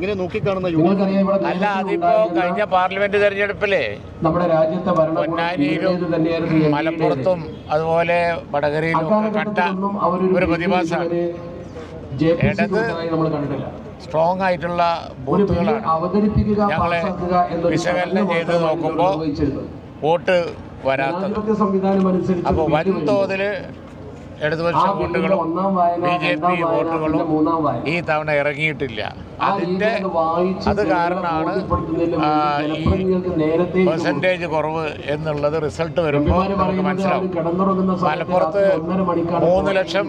എങ്ങനെ നോക്കിക്കാണുന്ന അല്ല അതിപ്പോ കഴിഞ്ഞ പാർലമെന്റ് തെരഞ്ഞെടുപ്പിലെ നമ്മുടെ രാജ്യത്തെ ഭരണകൂടം പൊന്നാനിയിലും മലപ്പുറത്തും അതുപോലെ വടകരയിലും കണ്ട ഒരു പ്രതിഭാസമാണ്. ഇടത് സ്ട്രോങ് ആയിട്ടുള്ള ബൂത്തുകളാണ്. ഞങ്ങളെ വിശകലനം ചെയ്ത് നോക്കുമ്പോൾ നോക്കുമ്പോ വോട്ട് വരാത്തത്. അപ്പോൾ വൻതോതിൽ ഇടതുപക്ഷ വോട്ടുകളും ബി ജെ പി വോട്ടുകളും. ഈ തവണ ഇറങ്ങിയിട്ടില്ല. അതിന്റെ അത് കാരണമാണ് ഈ പെർസെന്റേജ് കുറവ് എന്നുള്ളത് റിസൾട്ട് വരുമ്പോൾ നമുക്ക് മനസ്സിലാവും. മലപ്പുറത്ത് മൂന്ന് ലക്ഷം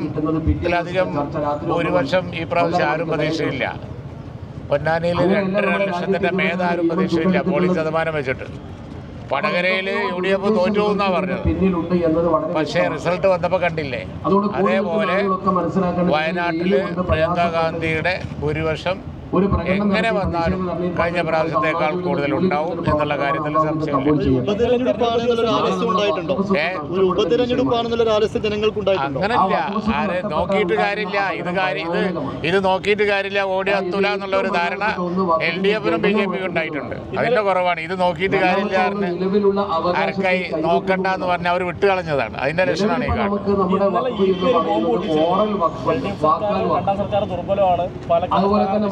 ഇതിലധികം ഭൂരിപക്ഷം ഈ പ്രാവശ്യം ആരും പ്രതീക്ഷയില്ല. പൊന്നാനിയിൽ രണ്ടര രാജ്യത്ത് മേധാരും പ്രതീക്ഷയില്ല. പോളിംഗ് ശതമാനം വെച്ചിട്ട്. വടകരയിൽ യു ഡി എഫ് തോറ്റു എന്നാ പറഞ്ഞത്? പക്ഷേ റിസൾട്ട് വന്നപ്പോൾ കണ്ടില്ലേ? അതേപോലെ വയനാട്ടിൽ പ്രിയങ്കാ ഗാന്ധിയുടെ ഭൂരിപക്ഷം എങ്ങനെ വന്നാലും കഴിഞ്ഞ പ്രാവശ്യത്തെക്കാൾ കൂടുതൽ ഉണ്ടാവും എന്നുള്ള കാര്യത്തിൽ സംശയമില്ല. അങ്ങനല്ല. ആരെ നോക്കിയിട്ട് കാര്യമില്ല. ഇത് കാര്യം ഇത് ഇത് നോക്കിയിട്ട് കാര്യമില്ല. ഓടി എത്തൂല എന്നുള്ള ഒരു ധാരണ എൽ ഡി എഫിനും ബി ജെ പിക്കും ഉണ്ടായിട്ടുണ്ട്. അതിന്റെ കുറവാണ്. ഇത് നോക്കിയിട്ട് കാര്യമില്ല ആർക്കായി നോക്കണ്ട എന്ന് പറഞ്ഞാൽ അവർ വിട്ടുകളഞ്ഞതാണ്. അതിന്റെ ലക്ഷണമാണ് ഈ കാണുന്നത്. ദുർബലമാണ്. പാലക്കാട് അതുപോലെ തന്നെ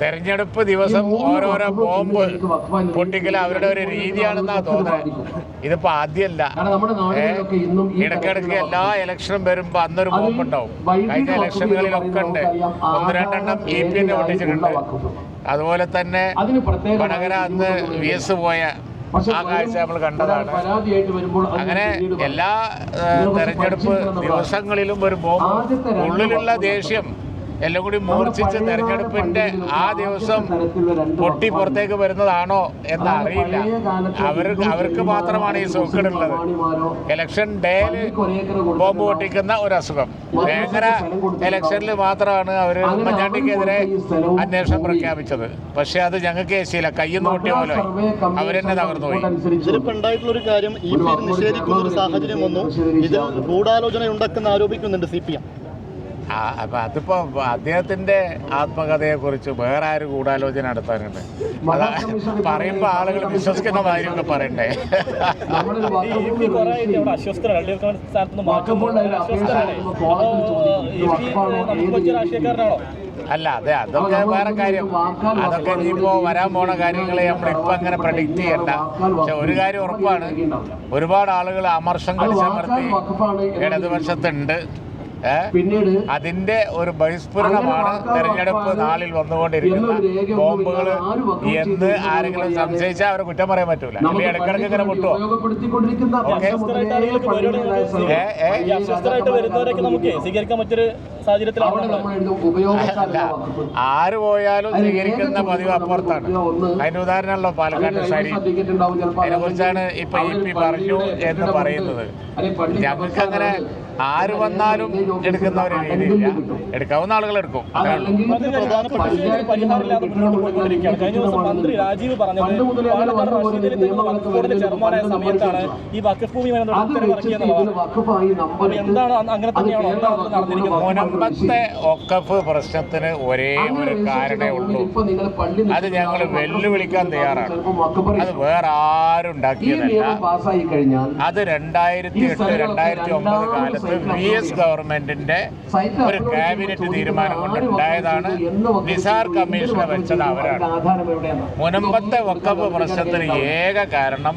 തെരഞ്ഞെടുപ്പ് ദിവസം ഓരോരോ ബോംബ് പൊട്ടിക്കൽ അവരുടെ ഒരു രീതിയാണെന്നാ തോന്നുന്നത്. ഇതിപ്പോ ആദ്യമല്ല ഇടക്കിടക്ക് എല്ലാ ഇലക്ഷനും വരുമ്പോ അന്നൊരു ബോംബ് ഉണ്ടാവും കഴിഞ്ഞ ഇലക്ഷനുകളിലൊക്കെ ഉണ്ട്. ഒന്ന് രണ്ടെണ്ണം എ പി എന്നെ പൊട്ടിച്ചിട്ടുണ്ട് അതുപോലെ തന്നെ വടകര അന്ന് വി എസ് പോയ ആ കാഴ്ച നമ്മൾ കണ്ടതാണ്. വരുമ്പോൾ അങ്ങനെ എല്ലാ തെരഞ്ഞെടുപ്പ് ദിവസങ്ങളിലും ഒരു ബോംബ് ഉള്ളിലുള്ള ദേഷ്യം എല്ലാം കൂടി മൂർച്ഛിച്ച് തെരഞ്ഞെടുപ്പിന്റെ ആ ദിവസം പൊട്ടി പുറത്തേക്ക് വരുന്നതാണോ എന്ന് അറിയില്ല. അവർക്ക് അവർക്ക് മാത്രമാണ് ഈ സൂക്കേടുള്ളത് ഇലക്ഷൻ ഡേയിൽ ബോംബ് പൊട്ടിക്കുന്ന ഒരു അസുഖം വേങ്ങര ഇലക്ഷനിൽ മാത്രമാണ് അവർ ഉമ്മൻചാണ്ടിക്കെതിരെ അന്വേഷണം പ്രഖ്യാപിച്ചത്. പക്ഷേ അത് ഞങ്ങൾക്ക് ഏശിയില്ല. നിന്ന് പൊട്ടിയ പോലെ അവരെന്നെ തകർന്നുപോയി. ഉണ്ടായിട്ടുള്ള ഒരു കാര്യം ഈ പേര് നിഷേധിക്കുന്ന ഒരു സാഹചര്യം വന്നു. ഇതിൽ ഗൂഢാലോചന ഉണ്ടെന്ന് ആരോപിക്കുന്നുണ്ട് സി പി എം. അപ്പൊ അതിപ്പോ അദ്ദേഹത്തിന്റെ ആത്മകഥയെ കുറിച്ച് വേറെ ആര് ഗൂഢാലോചന നടത്താനുണ്ട് അതാ പറയുമ്പോ ആളുകൾ വിശ്വസിക്കുന്ന കാര്യമൊക്കെ പറയണ്ടേ? അല്ല അതെ അതൊക്കെ വേറെ കാര്യം. അതൊക്കെ ഇനിയിപ്പോ വരാൻ പോണ കാര്യങ്ങളെ നമ്മളിപ്പോ അങ്ങനെ പ്രഡിക്റ്റ് ചെയ്യണ്ട. പക്ഷെ ഒരു കാര്യം ഉറപ്പാണ്. ഒരുപാട് ആളുകൾ അമർഷം കടിച്ചമർത്തി ഇടതുപക്ഷത്തുണ്ട്. പിന്നീട് അതിന്റെ ഒരു ബഹിസ്ഫുരണമാണ് തെരഞ്ഞെടുപ്പ് നാളിൽ വന്നുകൊണ്ടിരിക്കുന്ന ബോംബുകൾ എന്ന് ആരെങ്കിലും സംശയിച്ചാൽ അവരെ കുറ്റം പറയാൻ പറ്റൂല. അല്ലെങ്കിൽ ഇടക്കിടക്ക് ഇങ്ങനെ അല്ല ആര് പോയാലും സ്വീകരിക്കുന്ന പതിവ് അപ്പുറത്താണ്. അതിന്റെ ഉദാഹരണമല്ലോ പാലക്കാട് ശരി അതിനെ കുറിച്ചാണ് ഇപ്പൊ ഇ പി പറഞ്ഞു എന്ന് പറയുന്നത്. ഞങ്ങൾക്ക് അങ്ങനെ ആര് വന്നാലും എടുക്കുന്ന ഒരു രീതിയില്ല എടുക്കാവുന്ന ആളുകൾ എടുക്കും. കഴിഞ്ഞ ദിവസം മന്ത്രി രാജീവ് പറഞ്ഞത് പാലക്കാട് റഷീദിൽ നിങ്ങൾ വഖഫ് ചെയർമാനായ സമയത്താണ് ഈ എന്താണ് അങ്ങനെ തന്നെയാണോ? നടന്നിരിക്കുന്നത്? മുനമ്പത്തെ ഒക്കഫ് പ്രശ്നത്തിന് ഒരേ ഒരു കാരണേ ഉള്ളൂ. അത് ഞങ്ങൾ വെല്ലുവിളിക്കാൻ തയ്യാറാണ്. അത് വേറെ ആരും ഉണ്ടാക്കിയതല്ല അത് രണ്ടായിരത്തി എട്ട് രണ്ടായിരത്തി ഒമ്പത് കാലത്ത് വി എസ് ഗവൺമെന്റിന്റെ ഒരു ക്യാബിനറ്റ് തീരുമാനം കൊണ്ടുണ്ടായതാണ് നിസാർ കമ്മീഷനെ വെച്ചത് അവരാണ്. മുനമ്പത്തെ വക്കപ്പ് പ്രശ്നത്തിന് ഏക കാരണം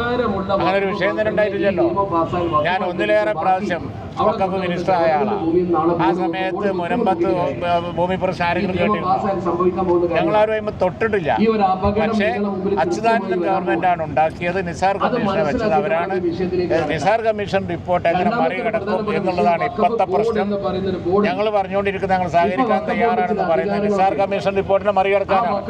അങ്ങനെ ഒരു വിഷയം തന്നെ ഉണ്ടായിട്ടില്ലല്ലോ. ഞാൻ ഒന്നിലേറെ പ്രാവശ്യം വക്കഫ് മിനിസ്റ്റർ ആയാളാണ് ആ സമയത്ത് മുനമ്പത്ത് ഭൂമി ആരെങ്കിലും കേട്ടിരുന്നു? സംഭവിക്കാൻ പോകുന്ന ഞങ്ങളാരും അതിന് തൊട്ടിട്ടില്ല. പക്ഷേ അച്യുതാനന്ദൻ ഗവൺമെന്റ് അച്യുതാനന്ദൻ ഗവൺമെന്റാണ് ഉണ്ടാക്കിയത്. നിസാർ കമ്മീഷനെ വെച്ചത് അവരാണ്. നിസാർ കമ്മീഷൻ റിപ്പോർട്ട് എങ്ങനെ മറികടക്കും എന്നുള്ളതാണ് ഇപ്പോഴത്തെ പ്രശ്നം. ഞങ്ങൾ പറഞ്ഞുകൊണ്ടിരിക്കുന്ന ഞങ്ങൾ സഹകരിക്കാൻ തയ്യാറാണെന്ന് പറയുന്നത് നിസാർ കമ്മീഷൻ റിപ്പോർട്ടിനെ മറികടക്കാനാണ്.